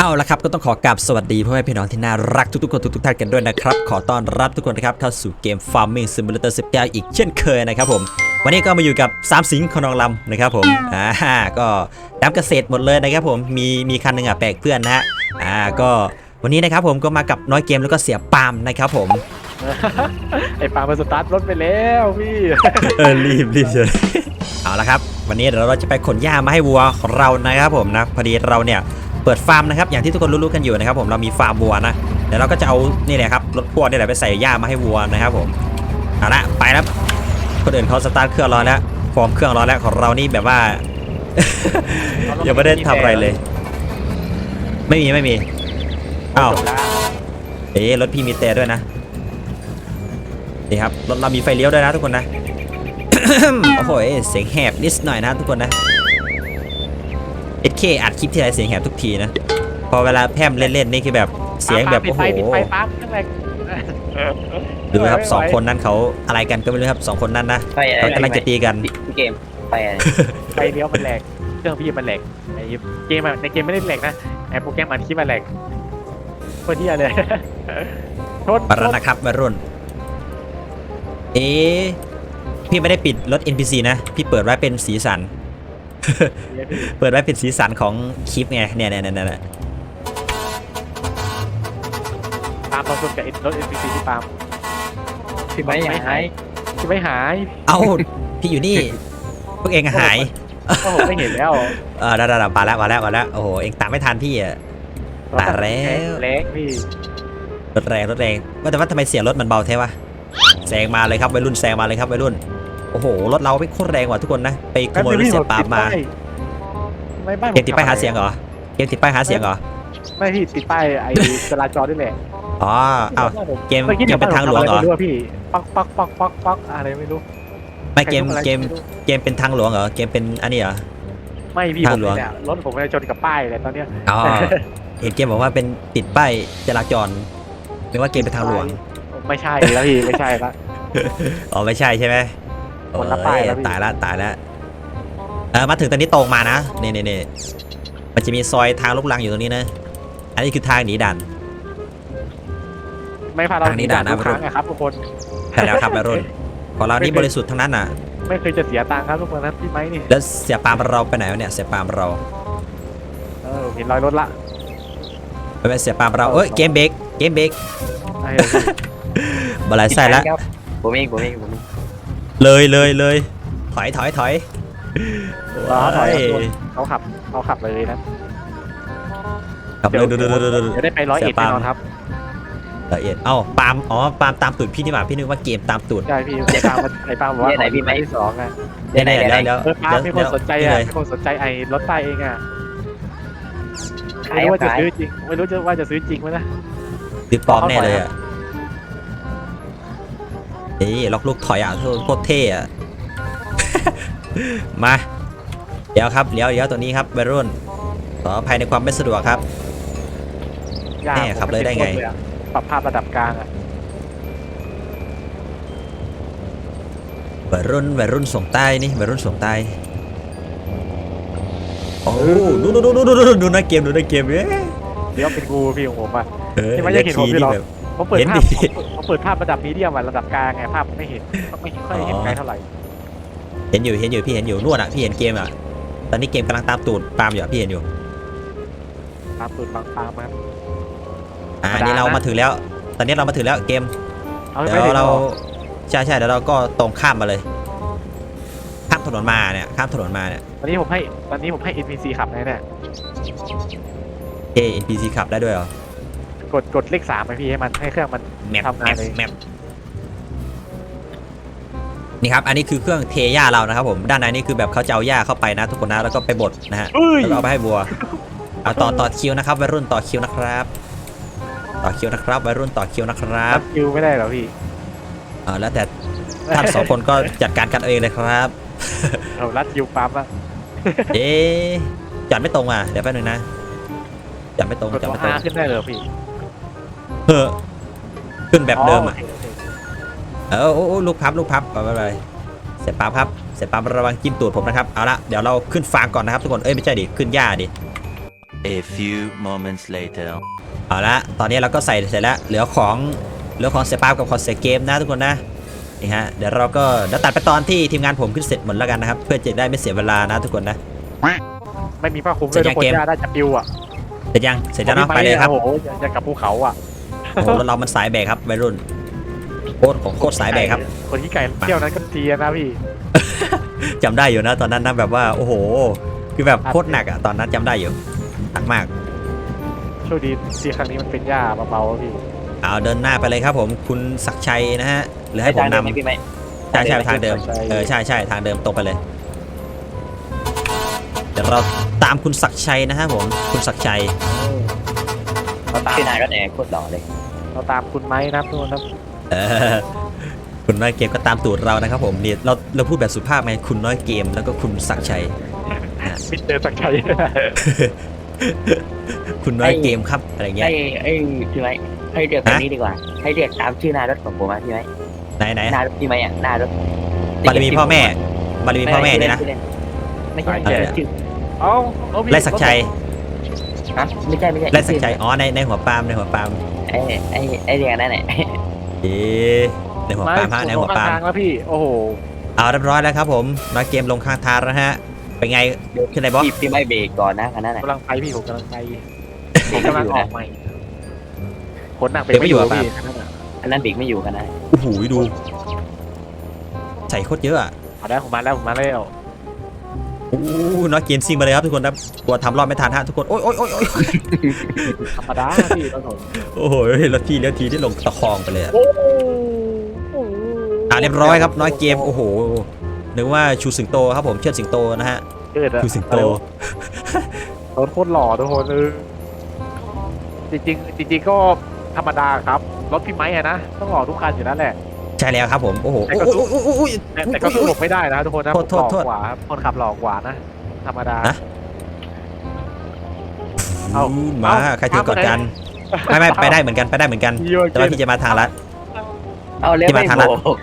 เอาละครับก็ต้องขอกราบสวัสดีพ่อแม่พี่น้องที่น่ารักทุกๆคนทุกๆท่านกันด้วยนะครับ ขอต้อนรับทุกคนนะครับเข้าสู่เกม Farming Simulator 19อีกเช่นเคยนะครับผมวันนี้ก็มาอยู่กับสามสิงห์คนองลำนะครับผมอ่าก็ดำเกษตรหมดเลยนะครับผมมีมีคันหนึ่งอะแปลกเพื่อนนะฮะอ่าก็วันนี้นะครับผมก็มากับน้อยเกมแล้วก็เสียปาล์มนะครับผมไอ้ปามาสตาร์ทรถไปแล้วพี่เออรีบรีบเชียวเอาละครับ วันนี้เดี๋ยวเราจะไปขนหญ้ามาให้วัวของเรานะครับผมนะพอดีเราเนี่ยเปิดฟาร์มนะครับอย่างที่ทุกคนรู้ๆกันอยู่นะครับผมเรามีฟาร์มวัวนะเดี๋ยวเราก็จะเอานี่แหละครับรถพ่วงนี่แหละไปใส่หญ้ามาให้วัวนะครับผมเอาละไปแล้วคนอื่นเขาสตาร์ทเครื่องรอแล้วฟอร์มเครื่องรอแล้วของเรานี่แบบว่า ยังไม่ได้ทำอะไรเลย ไม่มีไม่มีอ้าวเอ๊รถพี่มีแต่ด้วยนะนี่ครับรถเรามีไฟเลี้ยวด้วยนะทุกคนนะโอ้โหเสียงแหบนิดหน่อยนะทุกคนนะ เอเคอัดคลิปที่ไรเสียงแหบทุกทีนะ พอเวลาแพร่มเล่นๆนี่คือแบบเสียงแบบปิดโอ้ไฟโหปิดไฟปั๊บนั่นแหละดูครับสองคนนั้นเขาอะไรกันก็ไม่รู้ครับสองคนนั้นนะไปอะไรเขากำลังจะตีกันพี่เกมไปอะไรไฟเลี้ยวมันแหลกเครื่องพี่มันแหลกไอ้เกมอะในเกมไม่ได้แหลกนะไอ้โปรแกรมอัดคลิปมันแหลกโคตรเที่ยเลยโทษปาระนะครับวัยรุ่น เอ๊ะพี่ไม่ได้ปิดรถ NPC นะ พี่เปิดไว้เป็นสีสัน เปิดไว้เป็นสีสันของคลิปไงเนี่ยเนี่ยเนี่ยเนี่ยตามมาชนกับรถ NPC ที่ตามพี่ไม่หายที่ไม่หาย เอ้าพี่อยู่นี่ พวกเองอะหายก็ผมไม่เห็นแล้วเออได้ได้ได้มาแล้วมาแล้วมาแล้วโอ้โหเองตามไม่ทันพี่อะตายแล้วแรงพี่รถแรงรถแรงว่าแต่ว่าทำไมเสียงรถมันเบาแท้วะแซงมาเลยครับวัยรุ่นแซงมาเลยครับวัยรุ่น โอ้โห รถเราไม่โคตรแรงว่ะทุกคนนะ ไปขโมยรถเสียปามมาไม่บ้านเกมติดป้ายหาเสียงเหรอเกมติดป้ายหาเสียงเหรอ ไม่พี่ติดป้ายไอ้จราจรด้วยแหละ อ๋อเอาเกมมื่อเป็นทางหลวงเหรอพี่ปักปักปักปักปักอะไรไม่รู้ไม่เกมเกมเกมเป็นทางหลวงเหรอ เกมเป็นอันนี้เหรอ ไม่พี่ทาผงมหลวงเนี่ยรถผมจะชนกับป้ายเลยตอนเนี้ย อ๋อ เห็นเกมบอกว่าเป็นติดป้ายจราจรนึกว่าเกมเป็นทางหลวง ไม่ใช่แล้วพี่ไม่ใช่ละ อ๋อไม่ใช่ใช่ไหม คนละป้ายแล้วพี่ตายละตายละเออมาถึงตอนนี้ตรงมานะนี่นี่นี่มันจะมีซอยทางลูกลังอยู่ตรงนี้นะ อันนี้คือทางหนีด่าน ไม่พาเราทางนี้ด่านะทุกครั้งอะครับทุกคนใช่แล้วครับวัยรุ่นของเรานี่บริสุทธิ์ทั้งนั้นน่ะ ไม่เคยจะเสียตังค์ครับทุกคนนะพี่ไม้นี่ แล้วเสียปาล์มเราไปไหนวะเนี่ยเสียปาล์มเรา เออเห็นรอยรถละไปไปเสียปาล์มเราเอ้ยเกมเบรกเกมเบรกไอ้พี่บลายไส้ละครับผมเองผมเองผมเอง เลยเลยเลยถอยถอยถอยรอถอยโอ้ยเขาขับเขาขับเลยนะขับเลยดูดูดูดูดูจะได้ไปร้อยเอ็ดเสียแน่ปาล์มนอนครับละเอียดเอ้าปาล์มอ๋อปาล์มตามตูดพี่นี่หว่าพี่นึกว่าเกมตามตูดใช่พี่ไอ้ปาล์มมันไอ้ปาล์มบอกว่าเนี่ยไหนพี่ไหมที่สองอะเนี่ยเนี่ยแล้วแล้วเออปาล์มมีคนสนใจนี่อะเลยมีคนสนใจไอ้รถป้ายเองอะขาไม่ยรู้ว่าจะขายซื้อจริงไม่รู้จะว่าจะซื้อจริงไหมนะติดปลอมแน่เลยอะ เฮ้ยล็อกลูกถอยอะโคตรเท่อะมาเดี๋ยวครับเลี้ยวเลี้ยวตัวนี้ครับวัยรุ่นขออภัยในความไม่สะดวกครับ ยากแน่ขับเลยได้ไงอะปรับภาพระดับกลางอะวัยรุ่นวัยรุ่นส่งใต้นี่วัยรุ่นส่งใต้โอ้ดูดูดูดูดูดูดูนะเกมดูนะเกมเอ้ยเดี๋ยวเป็นกูพี่ของผมอะเออนี่มันยังเห็นผมอยู่หรอแบบ ผมเปิดเห็นภาพดิผมผมเปิดภาพระดับมีเดียมอะระดับกลางไงภาพไม่เห็นไม่ค่อยเห็นอ๋อไกลเท่าไหร่เห็นอยู่เห็นอยู่พี่เห็นอยู่นวดอะพี่เห็นเกมอะตอนนี้เกมกำลังตามตูดปาล์มอยู่อะพี่เห็นอยู่ตามตูดบางปามครับอ่าธรรมดานี่เรานะมาถึงแล้ว ตอนนี้เรามาถึงแล้วเกมเอาเดี๋ไม่ยวได้เราเราใช่ใช่เดี๋ยวเราก็ตรงข้ามมาเลย ข้ามถนนมาเนี่ยข้ามถนนมาเนี่ยตอนนี้ผมให้ตอนนี้ผมให้ NPC ขับนะเนี่ยเอ NPC ขับได้ด้วยเหรอ กดกดเลขสามไปพี่ให้มันให้เครื่องมันแมปทำแมงานปเลยแมปนี่ครับ อันนี้คือเครื่องเทหญ้าเรานะครับผม ด้านในนี่คือแบบเขาจะเอาหญ้าเข้าไปนะทุกคนนะ แล้วก็ไปบดนะฮะ เอ้ยแล้วก็เอาไปให้วัวเอาต่อต่อคิวนะครับวัยรุ่นต่อคิวนะครับ ต่อคิวนะครับวัยรุ่นต่อคิวนะครัรับบคิวไม่ได้เหรอพี่อ่าแล้วแต่ท่านสองคนก็จัดการกันเอาเองเลยครับ เรารัดคิวปั๊มอะเอ๊ะจัดไม่ตรงอะ เดี๋ยวแป๊บนึงนะ จัดไม่ตรงกดจัดตัวไม่ตรงห้าขึ้นได้เหรอพี่ เออขึ้นแบบเดิมอะโคโอเคเออโอ้โอ้ลูกพับลูกพับไปไปไปเสร็จปั๊บครับเสร็จปั๊บระวังจิ้มตูดผมนะครับเอาละเดี๋ยวเราขึ้นฟางก่อนนะครับทุกคนเอ้ยไม่ใช่ดิขึ้นหญ้าดิ A few moments later. เอาละตอนนี้เราก็ใส่เสร็จแล้วเหลือของเหลือของเสียปาล์มกับของเสียเกมนะทุกคนนะนี่ฮะเดี๋ยวเราก็เดี๋ยวตัดไปตอนที่ทีมงานผมขึ้นเสร็จหมดแล้วกันนะครับ เพื่อจะได้ไม่เสียเวลานะทุกคนนะ ไม่มีผ้าคลุมเสร็เลยจทุยังเกมกคนย่าได้จะปิวอะเสร็จยังเสร็จแล้วเนาะไปเลยครับโอ้โหจะกับภูเขาอะ โอ้โหแล้วเรามันสายแบกครับวัยรุ่นโคตรของโคตรสายแบกครับ คนที่ไก่เที่ยวนั้นก็เทียนะพี่จำได้อยู่นะ ตอนนั้นนะแบบว่าโอ้โห คือแบบโคตรหนักอะตอนนั้นจำได้อยู่หนักมากโชคดีที่ครั้งนี้มันเป็นหญ้าเบาๆอะพี่เอาเดินหน้าไปเลยครับผมคุณศักดิ์ชัยนะฮะหรือให้ผมทางเดิมนำไหมพี่ไหมใช่ใช่ทางเดิมเออใช่ใช่ทางเดิมตรงไปเลยเดี๋ยวเราตามคุณศักดิ์ชัยนะฮะผมคุณศักดิ์ชัยเราตามชื่อนายก็แหนโคตรหล่อเลย เราตามคุณไม้นะครับทุกคนครับเออคุณน้อยเกมก็ตามตูดเรานะครับผมนี่เราเราพูดแบบสุภาพไงคุณน้อยเกมแล้วก็คุณศักดิ์ชัย มิสเตอร์สักชัยคุณน้อยเกมครับอะไรเงี้ยให้ให้พี่ไหมให้เรียกแบบนี้ดีกว่า ให้เรียกตามชื่อหนายรถของผมอะพี่ไหมไหนไหนหนายรถพี่ไหมอะหนายรถบารมีพ่อแม่บารมีพ่อแม่เนี่ยนะไม่ใช่อะไรอะชื่อเอ้าเอาพี่ไล่ศักดิ์ชัยฮะไม่ใช่ไม่ใช่ไล่ศักดิ์ชัยอ๋อในในหัวปาล์มในหัวปาล์ม ไอ้ไอ้ไอ้เรียกนั่นแหละเอ๊ะในหัวปาล์มฮะในหัวปาล์มทางแล้วพี่ โอ้โห เอาเรียบร้อยแล้วครับผมน้อยเกมลงข้างทางแล้วฮะ เป็นไงขึ้นไหนบอสพี่พี่ไม่เบรกก่อนนะคันนั้นแหละกำลังไปพี่ผมกำลังไปเบรกำลังออกใหม่คนหนักเป็นไม่อยู่พี่คันอันนั้นเบรกไม่อยู่คันนั้นโอ้โหดู ใส่โคตรเยอะอะเอาได้ผมมาแล้วผมมาแล้ว โอ้โหน้อยเกมซิ่งมาเลยครับทุกคนครับกลัวทำรอบไม่ทันฮะทุกคน โอ้ยโอ้ยโอ้ยโอ้ยธรรมดาพี่ตอนผมโอ้โหรถพี่เลี้ยวทีที่ลงตะคองไปเลยอะโอ้โหอะเรียบร้อยครับน้อยเกมโอ้โหนึกว่าชูสิงโตครับผมเชือดสิงโตนะฮะเกิดอะชูสิงโตรถโคตรหล่อทุกคนเออจริงๆจริงๆก็ธรรมดาครับรถพี่ไม้อะนะต้องหล่อทุกคันอยู่แล้วแหละ ใช่แล้วครับผม โอ้โหแต่ก็โอ้โหโอ้โหโอ้โห แต่แต่ก็สู้ผมไม่ได้นะทุกคนนะโทผษมโทหษล่อโทษ กว่าครับคนขับหล่อกว่านะ ธรรมดานะเอามาเอาใครถึงก่อนกันไม่ไม่ไปได้เหมือนกันไปได้เหมือนกันเยอะแต่ว่าพี่จะมาทางลัด เอาเรียกที่มาไม่ทางโบลัดก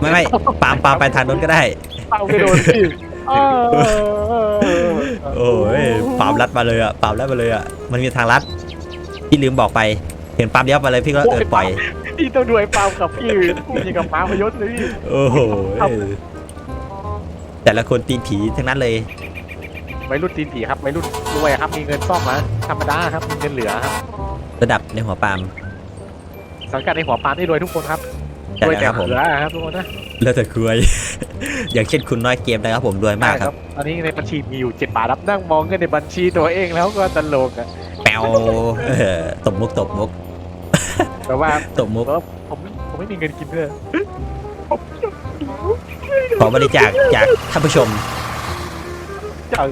ไม่ไม่ปาล์มปาล์มไปทางนู้นก็ได้ เอาไปโดนพี่เออโอ้ยปาล์มลัดมาเลยอะปาล์มลัดมาเลยอะมันมีทางลัดพี่ลืมบอกไปเห็นปาล์มเลี้ยวไปเลยพี่ก็เออปล่อย พี่ต้องดูไอ้ปาล์มกับพี่พูดอย่างกับม้าพยศเลยพี่โอ้โหแต่ละคนตีนผีทั้งนั้นเลย วัยรุ่นตีนผีครับวัยรุ่นรวยครับมีเงินซ่อมนะธรรมดาครับมีเงินเหลือครับระดับในหัวปาล์มสังกัดในหัวปาล์มที่รวยทุกคนครับใช่รวยแล้วแต่ครับผมเหลือครับทุกคนนะเลือดแต่ครวยอย่างเช่นคุณน้อยเกมนะครับผมรวยมากครับตอนนี้ในบัญชีมีอยู่เจ็ดบาทครับนั่งมองเงินในบัญชีตัวเองแล้วก็ตลกอะแปวเออตบมุกตบมุก แต่ว่าตบมุกผมผมไม่มีเงินกินเลยขอบริจาคจากท่านผู้ชมจาก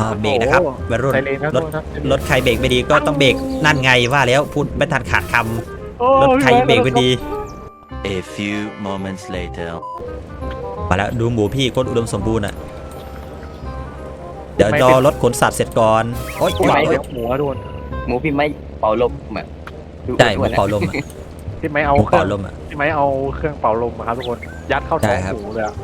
อ่าเบรกนะครับวัยรุ่น ไซเรนครับรถทุกคนครับรถใครเบรกไม่ดีก็ต้องเบรกนั่นไงว่าแล้วพูดไม่ทันขาดคำโอ้รถใครเบรกไม่ดี A few moments later. มาแล้วดูหมูพี่โคตรอุดมสมบูรณ์อะ เดี๋ยวรอรถขนสัตว์เสร็จก่อน โอ๊ยโอ้โอ๊ยยโอ๊ยหมูอะโดนหมูพี่ไม่ เป่าลมอะดูใช่หอ้มูวนๆอะเป่าลมอะพี่ไม่หเอามูเครื่เป่าองลมอะพี่ไม่เอาเครื่องเป่าลมอะครับทุกคนยัดเข้าท้องใช่ครับหมูเลยอะ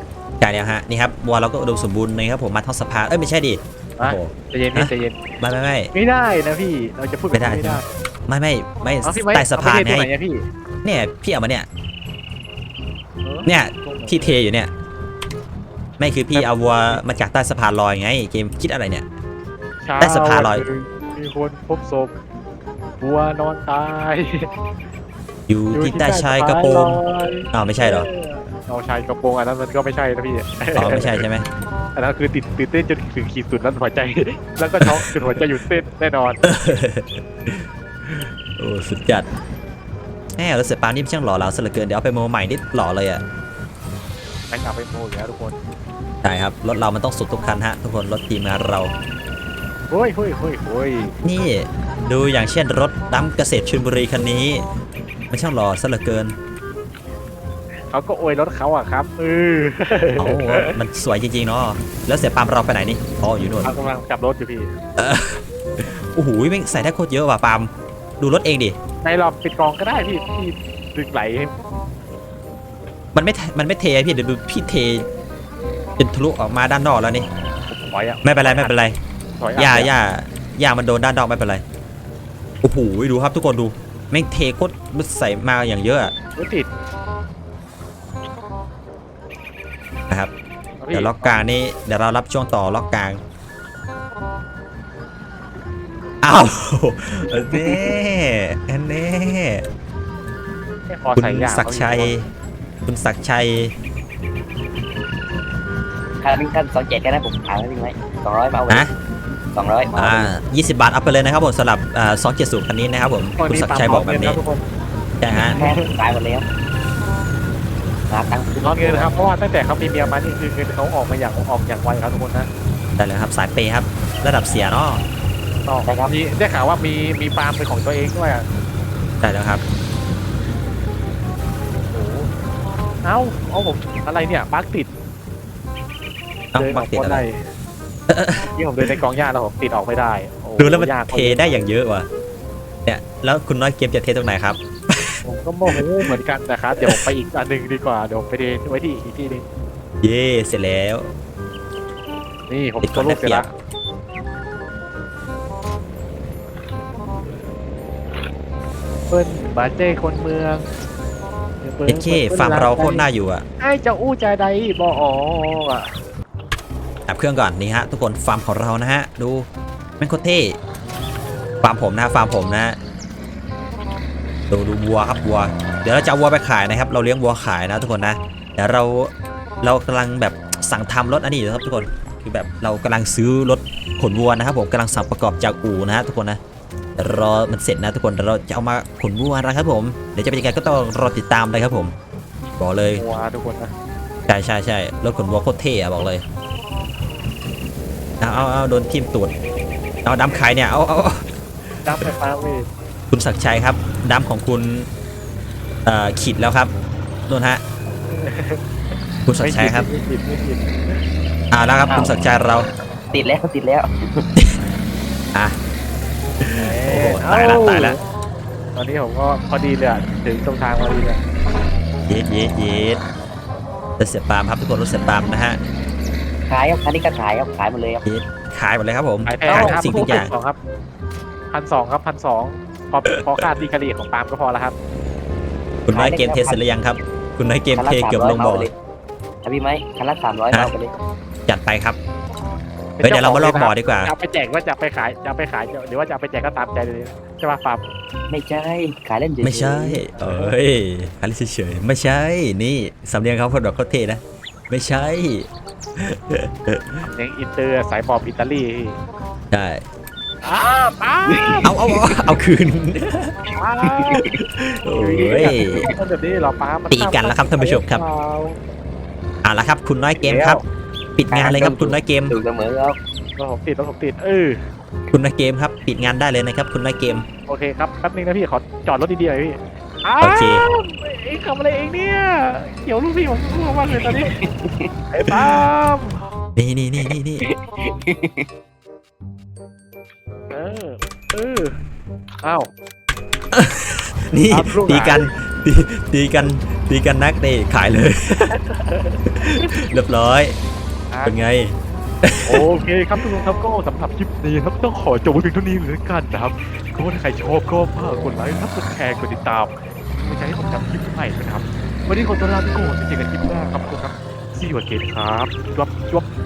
ใช่แล้วฮะนี่ครับวัวเราก็อุดมสมบูรณ์นะครับผมมาท้องสะพานเอ้ยไม่ใช่ดิโอ้นะโหใจเย็นพี่ใจเย็นไม่ไม่ไม่ ไม่ได้นะพี่เราจะพูดแบบนี้ไม่ไม่ได้ ได้ไม่ไม่ไม่เอาพี่ไม่ใต้สะพานเอไงไปเทตรงไหนอะพี่เนี่ยพี่เอามาเนี่ยเออเนี่ยที่เทอยู่เนี่ยไม่คือพี่เอาวัวมาจากใต้สะพานลอยไงเกมคิดอะไรเนี่ยเช้ใต้สะพานลอยวันหนึ่งมีคนพบศพ วัวนอนตายอยู่ที่ใต้ชายกระโปรงลอยอ้าวไม่ใช่เหรอเอาชายกระโปรงอันนั้นมันก็ไม่ใช่นะพี่อ๋อไม่ใช่ใช่ไหมอันนั้นคือติดตื่นเต้นจนถึงขีดสุดแล้วหัวใจ แล้วก็ช็อกจนหัวใจหยุดเต้นแน่นอนโอ้สุดจัดแหมรถเสียปาล์มนี่มันช่างหล่อเหลาซะเหลือเกินเดี๋ยวเอาไปโมใหม่นี่หล่อเลยอะแม่งเอาไปโมอยู่แล้วทุกคนใช่ครับรถเรามันต้องสุดทุกคันฮะทุกคนรถทีมงานเรา เฮ้ยเฮ้ยเฮ้ยเฮ้ยนี่ดูอย่างเช่นรถดำเกษตรชลบุรีคันนี้มันช่างหล่อซะเหลือเกินเขาก็อวยรถเขาอะครับเออเอ้ามันสวยจริงๆเนาะแล้วเสียปาล์มเราไปไหนนี่อ๋ออยู่นู่นเขากำลังขับรถอยู่พี่โอ้โหแม่งใส่ได้โคตรเยอะว่ะปาล์มดูรถเองดิในรอบปิดกองก็ได้พี่พี่ดึงไหลให้มันไม่มันไม่เทพี่เดี๋ยวดูพี่เทจนทะลุออกมาด้านนอกแล้วนี่ผมปล่อยอะไม่เป็นไรไม่เป็นไรถ อยหญ้าอะหญ้าหญ้ามันโดนด้านนอกไม่เป็นไร โอ้โหดูครับทุกคนดูแม่งเทโคตรมันใส่มาอย่างเยอะอะรถติดนะครับอาพี่เดี๋ยวล็อกกลางนี่เดี๋ยวเรารับช่วงต่อล็อกกลางอ้าวอันนี้อันนี้ไม่พอคุณใส่ยางศักดิ์ชัย คุณศักดิ์ชัยคาร์บินคันสองเจ็ดกันนะผมขายให้พี่ไหมสองร้อยมาเอาไว้นะ สองร้อยมาอ่าเอาไว้20 บาทเอาไปเลยนะครับผมสำหรับอ่า270คันนี้นะครับผมตอนคุณนี้ศักดิ์ชัยบอกแบบนี้ทุกคนใช่ฮะแค่ขายหมดแล้วหาตังค์ซื้ร้อนเงินนะครับเพราะว่าตั้งแต่เขามีเมียมานี่คือเงินเขาออกมาอย่างออกอย่างไวครับทุกคนนะได้เลยครับสายเปย์ครับ ระดับเสียเนาะต้องมีได้ข่าวว่ามีมีฟาร์มเป็นของตัวเองด้วยอะได้แล้วครับโอ้โหเอ้าเอาผมอะไรเนี่ยบั๊กติดต้องเดินอบัอกกติดคนอะไรไล่ ที่ผมเดินในกองหญ้าแล้วผมติดออกไม่ได้โอ้ดูแล้วมันยากเทได้อย่างเยอะว่ะเนี่ยแล้วคุณน้อยเกมจะเทตรงไหนครับ ผมก็โมโหเหมือนกันนะครับเดี๋ยวผมไปอีกอันหนึ่งดีกว่าเดี๋ยวผมไปเดินไว้ที่อีกที่หนึงเย่เสร็จแล้วนี่ผมติดก่ตัอวนรูปได้เสร็จเปรียแล้วเปิ้ลบาเจ้คนเมืองเอ็นเคฟาร์มเราโคตรน่าอยู่อะ ไอ้เจ้าอู้ใจใดบออออะ ดับเครื่องก่อนนี่ฮะทุกคนฟาร์มของเรานะฮะดูแม่งโคตรเท่ฟาร์มผมนะฟาร์มผมนะดูดูวัวครับวัว เดี๋ยวเราจะเอาวัวไปขายนะครับ เราเลี้ยงวัวขายนะทุกคนนะเดี๋ยวเราเรากำลังแบบสั่งทำรถอันนี้อยู่นะครับทุกคนคือแบบเรากำลังซื้อรถขนวัวนะครับผมกำลังสั่งประกอบจากอู่นะฮะทุกคนนะเดี๋ยวรอมันเสร็จนะทุกคนเดี๋ยวเราจะเอามาขนวัวนะครับผมเดี๋ยวจะเป็นยังไงก็ต้องรอติดตามเลยครับผม บอกเลยหัวทุกคนนะใช่ใช่ใช่รถขนวัวโคตรเท่อะบอกเลย เอาเอาเอาโดนทิ่มตูดเอาดำขายเนี่ยเอาเอาเอาดับไฟฟ้าเว้ยคุณศักดิ์ชัยครับดำของคุณเอ่อขีดแล้วครับนู่นฮะคุณศักดิ์ชัยครับไม่ผิดไม่ผิดไม่ผิดอ่าแล้วครับคุณศักดิ์ชัยเราติดแล้วติดแล้วอะโอ้โหเอ้ตายละตายละตอนนี้ผมก็พอดีเลยอะถึงตรงทางพอดีเลยเย็ดเย็ดเย็ดรถเสียปาล์มครับทุกคนรถเสียปาล์มนะฮะขายครับคันนี้ก็ขายครับขายหมดเลยครับขายหมดเลยครับผมขายแพขางยครับสิ่งทุกอย่างสองครับพันสองครับพันสองพอพอค่าดีกะเลียของปาล์มก็พอแล้วครับ คุณน้อยเกมเทสเสร็จหรือยังครับ คุณน้อยเกมคันเทละสามเกือบร้อลยงมาบ่อเอาไปเลยเอาพี่ไหมคันละสามร้อยฮะเอาไปเลยจัดไปครับเฮ้ยเดี๋ยวเรามาลอกบ่อดีกว่าจะเอาไปแจกว่าจะเอาไปขายจะเอาไปขายหรือว่าจะเอาไปแจกก็ตามใจเลยใช่ป่ะปาล์มไม่ใช่ขายเล่นเฉยๆไม่ใช่เอ้ยฮันลิเฉยๆไม่ใช่นี่สำเนียงเขาคนดอกเขาเท่นะ ไม่ใช่ ยังอินเตอร์สายบอบอิตาลีใช่อ้าวปาล์มเอาเอาเอาเอาคืนปาล์มโอ้ยมันแบบนี้เหรอปาล์มมัตีกันแล้วครับท่านผู้ชมครับเอาละครับ คุณน้อยเกมครับ ปิดงานเลยครับคุณน้อยเกมถูกเสมอครับรถผมติดรถผมติดเออคุณน้อยเกมครับ ปิดงานได้เลยนะครับ คุณน้อยเกมโอเคครับแป๊บนึงนะพี่ขอจอดรถดีๆหน่อยพี่ อ้าวโอเค เอ็งทำอะไรเองเนี่ยเกี่ยวลูกพี่ผมรู้มากเลยตอนนี้ ไอ้ปาล์มนี่นี่นี่นี่นี่เออเอออ้าว นี่ครับลูกหลาน ตีกันตีตีกันตีกันนักเตะขายเลย เรียบร้อย เป็นไง โอเคครับทุกคนครับก็สำหรับคลิปนี้ครับต้องขอจบไว้เพียงเท่านี้เลยละกันนะครับก็ถ้าใครชอบก็ฝากกดไลค์ครับกดแชร์กดติดตาม ไม่ใช่ให้ผมทำคลิปใหม่นะครับ วันนี้ขอตัวลาไปก่อนเจอกันคลิปหน้าครับทุกคนครับ See you again ครับจวบจวบ